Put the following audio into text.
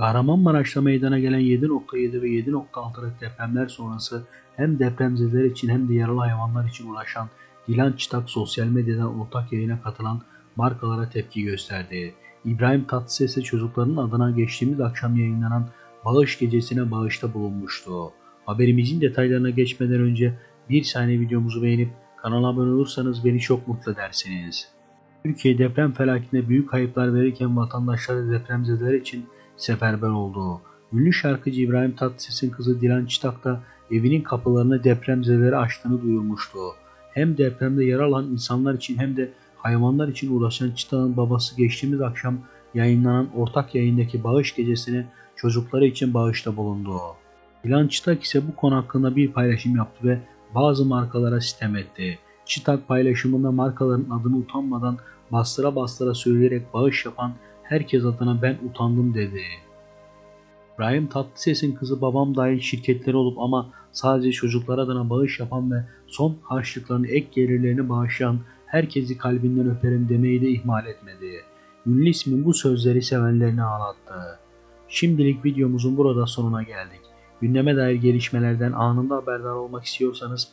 Kahramanmaraş'ta meydana gelen 7.7 ve 7.6'lık depremler sonrası hem depremzedeler için hem de yaralı hayvanlar için uğraşan Dilan Çıtak sosyal medyadan ortak yayına katılan markalara tepki gösterdi. İbrahim Tatlıses ise çocukların adına geçtiğimiz akşam yayınlanan bağış gecesine bağışta bulunmuştu. Haberimizin detaylarına geçmeden önce bir saniye videomuzu beğenip kanala abone olursanız beni çok mutlu edersiniz. Türkiye deprem felaketine büyük kayıplar verirken vatandaşları depremzedeler için seferber oldu. Ünlü şarkıcı İbrahim Tatlıses'in kızı Dilan Çıtak da evinin kapılarını depremzedelere açtığını duyurmuştu. Hem depremde yara alan insanlar için hem de hayvanlar için uğraşan Çıtak'ın babası geçtiğimiz akşam yayınlanan ortak yayındaki bağış gecesine çocukları için bağışta bulundu. Dilan Çıtak ise bu konu hakkında bir paylaşım yaptı ve bazı markalara sitem etti. Çıtak paylaşımında markaların adını utanmadan bastıra bastıra söyleyerek bağış yapan herkes adına ben utandım dedi. İbrahim Tatlıses'in kızı babam dahil şirketleri olup ama sadece çocuklar adına bağış yapan ve son harçlıklarını ek gelirlerini bağışlayan herkesi kalbinden öperim demeyi de ihmal etmedi. Ünlü ismin bu sözleri sevenlerini ağlattı. Şimdilik videomuzun burada sonuna geldik. Gündeme dair gelişmelerden anında haberdar olmak istiyorsanız